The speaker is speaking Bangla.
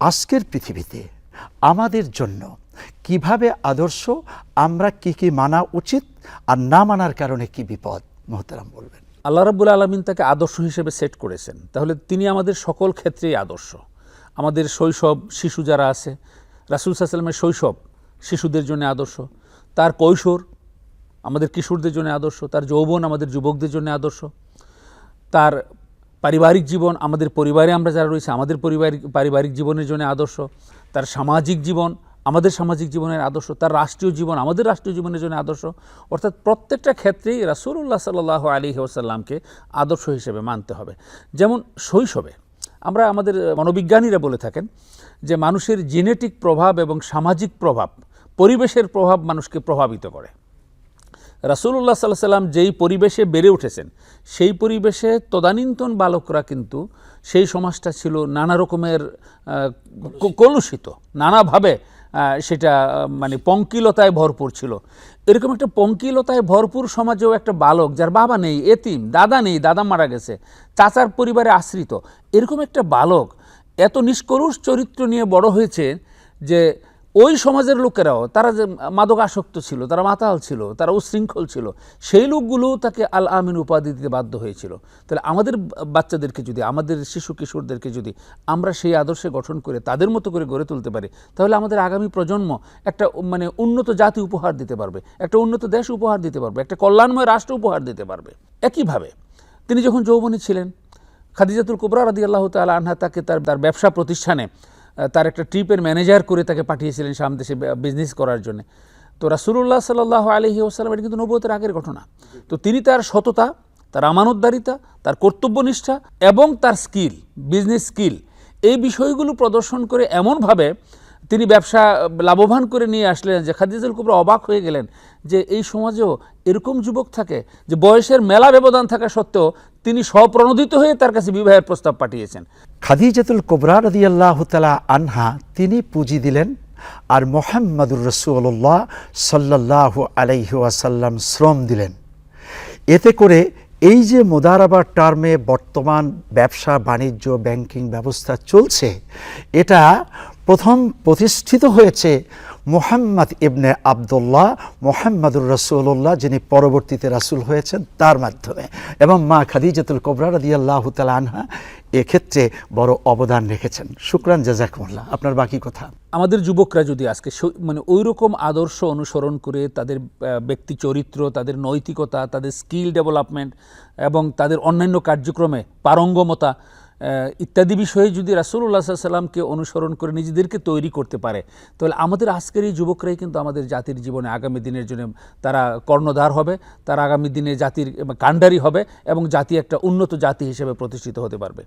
আজকের পৃথিবীতে আমাদের জন্য কীভাবে আদর্শ, আমরা কি কি মানা উচিত আর না মানার কারণে কি বিপদ? মোহতারাম বলবেন। আল্লাহ রাব্বুল আলমিন তাকে আদর্শ হিসেবে সেট করেছেন। তাহলে তিনি আমাদের সকল ক্ষেত্রেই আদর্শ। আমাদের শৈশব শিশু যারা আছে, রাসুল সাল্লামের শৈশব শিশুদের জন্য আদর্শ। তার কৈশোর আমাদের কিশোরদের জন্য আদর্শ। তার যৌবন আমাদের যুবকদের জন্য আদর্শ। তার পারিবারিক জীবন, আমাদের পরিবারে আমরা যারা রয়েছে, আমাদের পরিবারিক পারিবারিক জীবনের জন্য আদর্শ, তার সামাজিক জীবন, আমাদের সামাজিক জীবনের আদর্শ, তার রাষ্ট্রীয় জীবন, আমাদের রাষ্ট্রীয় জীবনের জন্য আদর্শ, অর্থাৎ প্রত্যেকটা ক্ষেত্রেই রাসুল্লাহ সাল্লাহ আলী ওসাল্লামকে আদর্শ হিসেবে মানতে হবে। যেমন শৈশবে আমরা আমাদের মনোবিজ্ঞানীরা বলে থাকেন যে মানুষের জেনেটিক প্রভাব এবং সামাজিক প্রভাব পরিবেশের প্রভাব মানুষকে প্রভাবিত করে। রাসুল্লাহ সাল্লাহ সাল্লাম যেই পরিবেশে বেড়ে উঠেছেন, সেই পরিবেশে তদানীন্তন বালকরা কিন্তু সেই সমাজটা ছিল নানা রকমের কলুষিত। নানাভাবে সেটা মানে পঙ্কিলতায় ভরপুর ছিল। এরকম একটা পঙ্কিলতায় ভরপুর সমাজেও একটা বালক, যার বাবা নেই, এতিম, দাদা নেই, দাদা মারা গেছে, চাচার পরিবারে আশ্রিত, এরকম একটা বালক এত নিষ্করুষ চরিত্র নিয়ে বড় হয়েছে যে ওই সমাজের লোকেরাও, তারা যে মাদক আসক্ত ছিল, তারা মাতাল ছিল, তারা উশৃঙ্খল ছিল, সেই লোকগুলোও তাকে আল আমিন উপাধি দিতে বাধ্য হয়েছিল। তাহলে আমাদের বাচ্চাদেরকে যদি, আমাদের শিশু কিশোরদেরকে যদি আমরা সেই আদর্শে গঠন করে, তাদের মতো করে গড়ে তুলতে পারি, তাহলে আমাদের আগামী প্রজন্ম একটা মানে উন্নত জাতি উপহার দিতে পারবে, একটা উন্নত দেশ উপহার দিতে পারবে, একটা কল্যাণময় রাষ্ট্র উপহার দিতে পারবে। একইভাবে তিনি যখন যৌবনী ছিলেন, খাদিজাতুল কুবরা রাদি আল্লাহ তালা আনহা তাকে তার তার ব্যবসা প্রতিষ্ঠানে তার একটা ট্রিপের ম্যানেজার করে তাকে পাঠিয়েছিলেন সামদেশে বিজনেস করার জন্য। তো রাসুল্লাহ সাল্লাহ আলহি ওসালাম এটা কিন্তু নবতের আগের ঘটনা। তো তিনি তার সততা, তার আমানতদারিতা, তার কর্তব্যনিষ্ঠা এবং তার স্কিল বিজনেস স্কিল এই বিষয়গুলো প্রদর্শন করে এমনভাবে তিনি ব্যবসা লাভবান করে নিয়ে আসলেন যে খাদিজুল কুবরা অবাক হয়ে গেলেন যে এই সমাজেও এরকম যুবক থাকে যে বয়সের মেলা ব্যবধান থাকা সত্ত্বেও তিনি স্বপ্রণোদিত হয়ে তার কাছে বিবাহের প্রস্তাব পাঠিয়েছেন। খাদিজাতুল কোবরা আল্লাহ তালা আনহা তিনি পুঁজি দিলেন আর মোহাম্মদুর রসুল্লাহ সাল্লাহ আলাইহি ওয়াসাল্লাম শ্রম দিলেন। এতে করে এই যে মোদারাবার টার্মে বর্তমান ব্যবসা, বাণিজ্য, ব্যাংকিং ব্যবস্থা চলছে, এটা প্রথম প্রতিষ্ঠিত হয়েছে মোহাম্মদ ইবনে আবদুল্লাহ, মোহাম্মদুর রসুল্লাহ যিনি পরবর্তীতে রাসূল হয়েছেন তার মাধ্যমে। এবং মা খাদিজাতুল কোবরা রদি আল্লাহ তালা আনহা এক্ষেত্রে বড় অবদান রেখেছেন। শুক্রান, জাজাকুমুল্লাহ। আপনার বাকি কথা? আমাদের যুবকরা যদি আজকে মানে ওই রকম আদর্শ অনুসরণ করে তাদের ব্যক্তি চরিত্র, তাদের নৈতিকতা, তাদের স্কিল ডেভেলপমেন্ট এবং তাদের অন্যান্য কার্যক্রমে পারঙ্গমতা ইত্যাদি বিষয়ে যদি রাসুল্লাহ সাল্লামকে অনুসরণ করে নিজেদেরকে তৈরি করতে পারে, তাহলে আমাদের আজকের এই যুবকরাই কিন্তু আমাদের জাতির জীবনে আগামী দিনের জন্য তারা কর্ণধার হবে, তারা আগামী দিনে জাতির কাণ্ডারি হবে এবং জাতি একটা উন্নত জাতি হিসেবে প্রতিষ্ঠিত হতে পারবে।